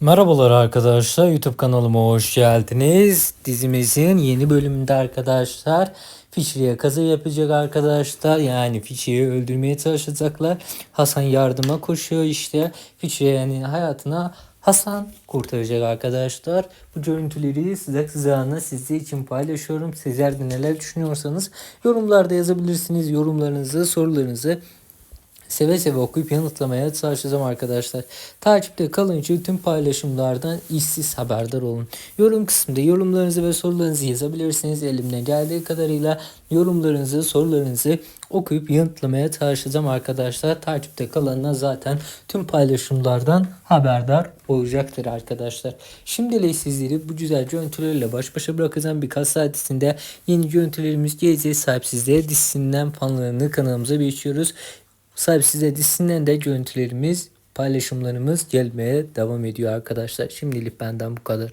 Merhabalar arkadaşlar YouTube kanalıma hoş geldiniz. Dizimizin yeni bölümünde arkadaşlar Fiçri'ye kazı yapacak arkadaşlar. Yani Fiçri'yi öldürmeye çalışacaklar. Hasan yardıma koşuyor işte. Yani hayatına Hasan kurtaracak arkadaşlar. Bu görüntüleri sıcak sıcağına sizler için paylaşıyorum. Sizler de neler düşünüyorsanız yorumlarda yazabilirsiniz. Yorumlarınızı, sorularınızı seve seve okuyup yanıtlamaya çalışacağım arkadaşlar. Takipte kalın için tüm paylaşımlardan işsiz haberdar olun. Yorum kısmında yorumlarınızı ve sorularınızı yazabilirsiniz. Elimden geldiği kadarıyla yorumlarınızı, sorularınızı okuyup yanıtlamaya çalışacağım arkadaşlar. Takipte kalanlar zaten tüm paylaşımlardan haberdar olacaktır arkadaşlar. Şimdilik sizleri bu güzel görüntülerle baş başa bırakacağım. Birkaç saat içinde yeni görüntülerimiz gelecek. Sahipsizliğe dizisinden fanlarını kanalımıza geçiyoruz. Sahipsizliğe dizisinden de görüntülerimiz, paylaşımlarımız gelmeye devam ediyor arkadaşlar. Şimdilik benden bu kadar.